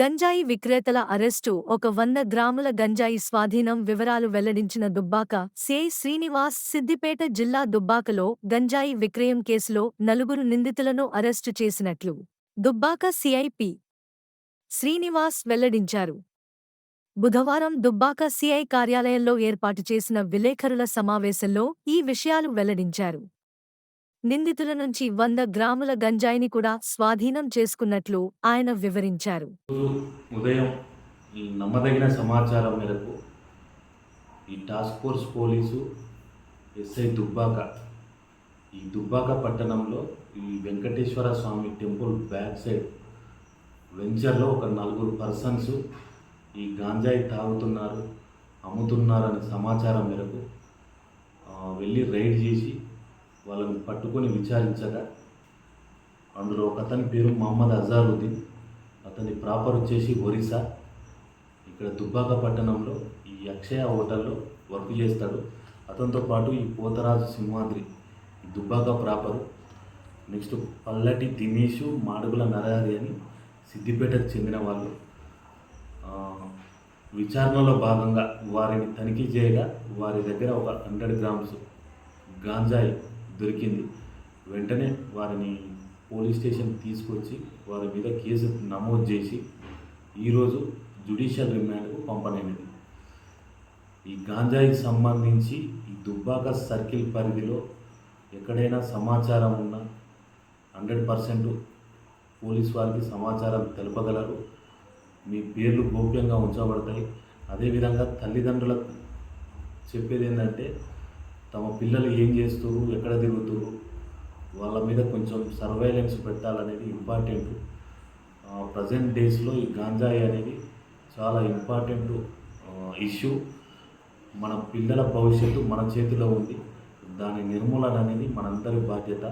గంజాయి విక్రేతల అరెస్టు ఒక వంద గ్రాముల గంజాయి స్వాధీనం వివరాలు వెల్లడించిన దుబ్బాక సిఐ శ్రీనివాస్ సిద్దిపేట జిల్లా దుబ్బాకలో గంజాయి విక్రయం కేసులో నలుగురు నిందితులను అరెస్టు చేసినట్లు దుబ్బాక సిఐపి శ్రీనివాస్ వెల్లడించారు. బుధవారం దుబ్బాక సిఐ కార్యాలయంలో ఏర్పాటు చేసిన విలేఖరుల సమావేశంలో ఈ విషయాలు వెల్లడించారు. నిందితుల నుంచి వంద గ్రాముల గంజాయిని కూడా స్వాధీనం చేసుకున్నట్లు ఆయన వివరించారు. ఉదయం నమ్మదగిన సమాచారం మేరకు ఈ task force police SI Dubbaka ఈ దుబ్బాక పట్టణంలో ఈ Venkateswara Swamy temple back side వెంచర్లో ఒక నలుగురు పర్సన్స్ ఈ గాంజాయి తాగుతున్నారు అమ్ముతున్నారనే సమాచారం మేరకు వెళ్ళి రైడ్ చేసి వాళ్ళని పట్టుకొని విచారించగా అందులో ఒక అతని పేరు మహమ్మద్ అజారుద్దీన్ అతని ప్రాపర్ వచ్చేసి ఒరిస్సా. ఇక్కడ దుబ్బాక పట్టణంలో ఈ అక్షయ హోటల్లో వర్క్ చేస్తాడు. అతనితో పాటు ఈ పోతరాజు సింహాద్రి దుబ్బాక ప్రాపరు. నెక్స్ట్ పల్లటి దినేషు మాడుగుల నరహరి అని సిద్దిపేటకు చెందిన వాళ్ళు. విచారణలో భాగంగా వారిని తనిఖీ చేయగా వారి దగ్గర ఒక హండ్రెడ్ గ్రామ్స్ గాంజాయి దొరికింది. వెంటనే వారిని పోలీస్ స్టేషన్ తీసుకొచ్చి వారి మీద కేసు నమోదు చేసి ఈరోజు జ్యుడిషియల్ రిమాండ్కు పంపనైనది. ఈ గాంజాయికి సంబంధించి ఈ దుబ్బాక సర్కిల్ పరిధిలో ఎక్కడైనా సమాచారం ఉన్నా హండ్రెడ్ పర్సెంట్ పోలీస్ వారికి సమాచారం తెలపగలరు. మీ పేర్లు గోప్యంగా ఉంచబడతాయి. అదేవిధంగా తల్లిదండ్రులకు చెప్పేది ఏంటంటే తమ పిల్లలు ఏం చేస్తారు ఎక్కడ తిరుగుతారు వాళ్ళ మీద కొంచెం సర్వైలెన్స్ పెట్టాలనేది ఇంపార్టెంట్ ప్రజెంట్ డేస్లో ఈ గాంజాయి అనేది చాలా ఇంపార్టెంట్ ఇష్యూ మన పిల్లల భవిష్యత్తు మన చేతిలో ఉంది. దాని నిర్మూలన అనేది మనందరి బాధ్యత.